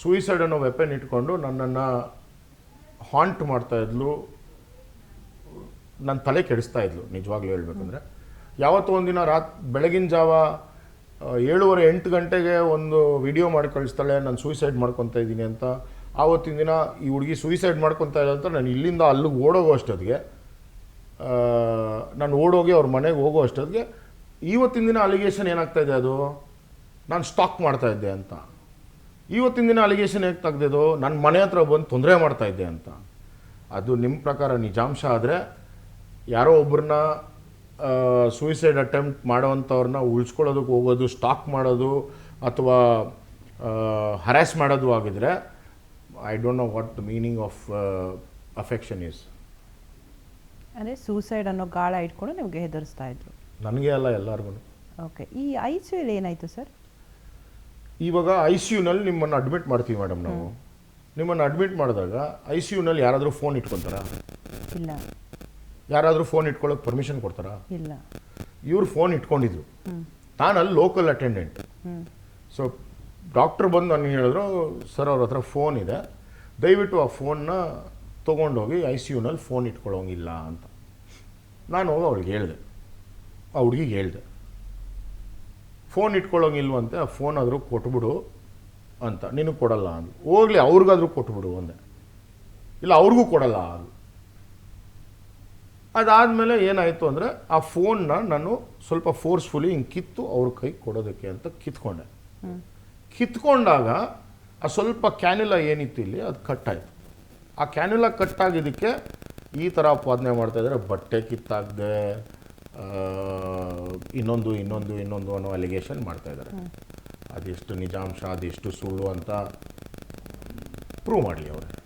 Suicide ಅನ್ನೋ weapon ಇಟ್ಕೊಂಡು ನನ್ನನ್ನು ಹಾಂಟ್ ಮಾಡ್ತಾ ಇದ್ಲು. ನನ್ನ ತಲೆ ಕೆಡಿಸ್ತಾ ಇದ್ಲು, ನಿಜವಾಗ್ಲೂ ಹೇಳ್ಬೇಕಂದ್ರೆ. ಯಾವತ್ತೋ ಒಂದಿನ ರಾತ್, ಬೆಳಗಿನ ಜಾವ ಏಳುವರೆ ಎಂಟು ಗಂಟೆಗೆ ಒಂದು ವಿಡಿಯೋ ಮಾಡಿ ಕಳಿಸ್ತಾಳೆ, ನಾನು ಸೂಯಿಸೈಡ್ ಮಾಡ್ಕೊತಾ ಇದ್ದೀನಿ ಅಂತ. ಆವತ್ತಿನ ದಿನ ಈ ಹುಡುಗಿ ಸೂಯಿಸೈಡ್ ಮಾಡ್ಕೊತಾ ಇದ್ದಂತ ನಾನು ಇಲ್ಲಿಂದ ಅಲ್ಲಿಗೆ ಓಡೋಗೋ ಅಷ್ಟೊತ್ತಿಗೆ ನಾನು ಓಡೋಗಿ ಅವ್ರ ಮನೆಗೆ ಹೋಗೋ ಅಷ್ಟೊತ್ತಿಗೆ, ಇವತ್ತಿನ ದಿನ ಅಲಿಗೇಷನ್ ಏನಾಗ್ತಾ ಇದೆ ಅದು? ನಾನು ಸ್ಟಾಕ್ ಮಾಡ್ತಾ ಇದ್ದೆ ಅಂತ. ಇವತ್ತಿನ ದಿನ ಅಲಿಗೇಷನ್ ಹೇಗೆ ತೆಗ್ದಿದ್ದು ನನ್ನ ಮನೆ ಹತ್ರ ಬಂದು ತೊಂದರೆ ಮಾಡ್ತಾ ಇದ್ದೆ ಅಂತ. ಅದು ನಿಮ್ಮ ಪ್ರಕಾರ ನಿಜಾಂಶ ಆದರೆ ಯಾರೋ ಒಬ್ಬರನ್ನ ಸೂಯಿಸೈಡ್ ಅಟೆಂಪ್ಟ್ ಮಾಡೋವಂಥವ್ರನ್ನ ಉಳಿಸ್ಕೊಳ್ಳೋದಕ್ಕೆ ಹೋಗೋದು ಸ್ಟಾಕ್ ಮಾಡೋದು ಅಥವಾ ಹರಾಸ್ ಮಾಡೋದು ಆಗಿದ್ರೆ I don't know what the meaning of affection is ಅಂದರೆ ಸೂಸೈಡ್ ಅನ್ನೋ ಗಾಳ ಇಟ್ಕೊಂಡು ನಿಮಗೆ ಹೆದರಿಸ್ತಾ ಇದ್ರು. ನನಗೆ ಅಲ್ಲ ಎಲ್ಲರಿಗೂ ಓಕೆ ಈ ಐ ಏನಾಯಿತು ಸರ್ ಇವಾಗ ಐ ಸಿ ಯುನಲ್ಲಿ ನಿಮ್ಮನ್ನು ಅಡ್ಮಿಟ್ ಮಾಡ್ತೀವಿ ಮೇಡಮ್ ನಾವು. ನಿಮ್ಮನ್ನು ಅಡ್ಮಿಟ್ ಮಾಡಿದಾಗ ಐ ಸಿ ಯುನಲ್ಲಿ ಯಾರಾದರೂ ಫೋನ್ ಇಟ್ಕೊತಾರ? ಇಲ್ಲ. ಯಾರಾದರೂ ಫೋನ್ ಇಟ್ಕೊಳ್ಳೋಕೆ ಪರ್ಮಿಷನ್ ಕೊಡ್ತಾರಾ? ಇಲ್ಲ. ಇವ್ರು ಫೋನ್ ಇಟ್ಕೊಂಡಿದ್ರು. ನಾನು ಅಲ್ಲಿ ಲೋಕಲ್ ಅಟೆಂಡೆಂಟ್ ಸೊ ಡಾಕ್ಟ್ರ್ ಬಂದು ನನಗೆ ಹೇಳಿದ್ರು ಸರ್ ಅವ್ರ ಹತ್ರ ಫೋನ್ ಇದೆ. ದಯವಿಟ್ಟು ಆ ಫೋನ್ನ ತೊಗೊಂಡೋಗಿ ಐ ಸಿ ಯುನಲ್ಲಿ ಫೋನ್ ಇಟ್ಕೊಳ್ಳೋಂಗಿಲ್ಲ ಅಂತ. ನಾನು ಹೋಗಿ ಅವಳಿಗೆ ಹೇಳಿದೆ. ಆ ಹುಡುಗಿಗೆ ಹೇಳಿದೆ. ಫೋನ್ ಇಟ್ಕೊಳ್ಳೋಂಗಿಲ್ವಂತೆ ಆ ಫೋನ್ ಆದರೂ ಕೊಟ್ಬಿಡು ಅಂತ. ನಿನಗೆ ಕೊಡಲ್ಲ ಅಂದು ಹೋಗ್ಲಿ, ಅವ್ರಿಗಾದ್ರೂ ಕೊಟ್ಬಿಡು ಅಂದೆ. ಇಲ್ಲ, ಅವ್ರಿಗೂ ಕೊಡಲ್ಲ ಅದು ಅದಾದಮೇಲೆ ಏನಾಯಿತು ಅಂದರೆ, ಆ ಫೋನ್ನ ನಾನು ಸ್ವಲ್ಪ ಫೋರ್ಸ್ಫುಲಿ ಹಿಂಗೆ ಕಿತ್ತು ಅವ್ರ ಕೈ ಕೊಡೋದಕ್ಕೆ ಅಂತ ಕಿತ್ಕೊಂಡೆ. ಕಿತ್ಕೊಂಡಾಗ ಆ ಸ್ವಲ್ಪ ಕ್ಯಾನುಲ ಏನಿತ್ತು ಇಲ್ಲಿ, ಅದು ಕಟ್ಟಾಯಿತು. ಆ ಕ್ಯಾನುಲ ಕಟ್ಟಾಗಿದ್ದಕ್ಕೆ ಈ ಥರ ಪಾದನೆ ಮಾಡ್ತಾಯಿದ್ರೆ ಬಟ್ಟೆ ಕಿತ್ತಾಗದೆ ಇನ್ನೊಂದು ಇನ್ನೊಂದು ಇನ್ನೊಂದು ಅನ್ನೋ ಅಲಿಗೇಷನ್ ಮಾಡ್ತಾ ಇದ್ದಾರೆ ಅದೆಷ್ಟು ನಿಜಾಂಶ ಅದೆಷ್ಟು ಸುಳ್ಳು ಅಂತ ಪ್ರೂವ್ ಮಾಡಲಿ ಅವರು.